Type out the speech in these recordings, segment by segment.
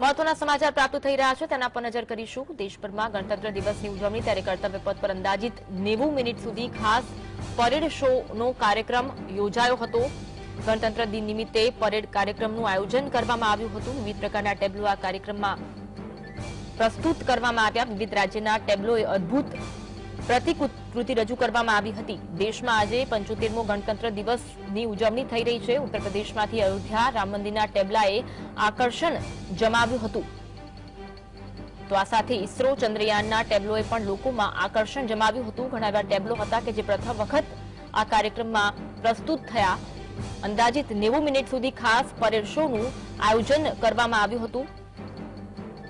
મહત્વના સમાચાર પ્રાપ્ત થઈ રહ્યા છે. તેના પર નજર કરીશું. દેશભરમાં ગણતંત્ર દિવસની ઉજવણી ત્યારે કર્તવ્ય પથ પર અંદાજિત નેવું મિનિટ સુધી ખાસ પરેડ શોનો કાર્યક્રમ યોજાયો હતો. ગણતંત્ર દિન નિમિત્તે પરેડ કાર્યક્રમનું આયોજન કરવામાં આવ્યું હતું. વિવિધ પ્રકારના ટેબ્લો આ કાર્યક્રમમાં પ્રસ્તુત કરવામાં આવ્યા. વિવિધ રાજ્યના ટેબ્લોએ અદ્ભુત પ્રતિકૃતિ રજૂ કરવામાં આવી હતી. દેશમાં આજે પંચોતેરમો ગણતંત્ર દિવસની ઉજવણી થઈ રહી છે. ઉત્તર પ્રદેશમાંથી અયોધ્યા રામ મંદિરના ટેબલાએ આકર્ષણ જમાવ્યું હતું. તો આ સાથે ઇસરો ચંદ્રયાનના ટેબ્લોએ પણ લોકોમાં આકર્ષણ જમાવ્યું હતું. ઘણા એવા ટેબ્લો હતા કે જે પ્રથમ વખત આ કાર્યક્રમમાં પ્રસ્તુત થયા. અંદાજિત નેવું મિનિટ સુધી ખાસ પરેડ શોનું આયોજન કરવામાં આવ્યું હતું.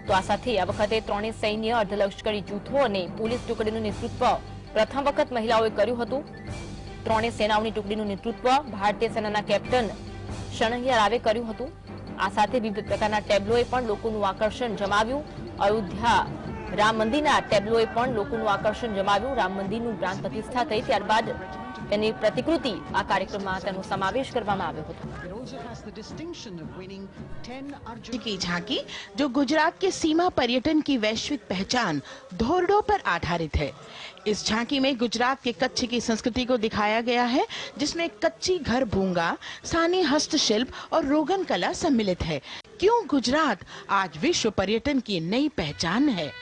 તો આ સાથે આ વખતે ત્રણેય સૈન્ય અર્ધલશ્કરી જૂથો અને પોલીસ ટુકડીનું નેતૃત્વ પ્રથમ વખત મહિલાઓએ કર્યું હતું ત્રણેય સેનાઓની ટુકડીનું નેતૃત્વ ભારતીય સેનાના કેપ્ટન શણૈયા રાવે કર્યું હતું આ સાથે વિવિધ પ્રકારના ટેબ્લોએ પણ લોકોનું આકર્ષણ જમાવ્યું અયોધ્યા રામ મંદિરના ટેબ્લોએ પણ લોકોનું આકર્ષણ જમાવ્યું રામ મંદિરનું પ્રાણ પ્રતિષ્ઠા થઈ ત્યારબાદ તેની પ્રતિકૃતિ આ કાર્યક્રમમાં તેનો સમાવેશ કરવામાં આવ્યો હતો It also has the distinction of winning 10 Arjun की झांकी जो गुजरात के सीमा पर्यटन की वैश्विक पहचान धोरडो पर आधारित है इस झांकी में गुजरात के कच्छ की संस्कृति को दिखाया गया है, जिसमें कच्ची घर भूँगा, सानी हस्तशिल्प और रोगन कला सम्मिलित है। क्यों गुजरात आज विश्व पर्यटन की नई पहचान है?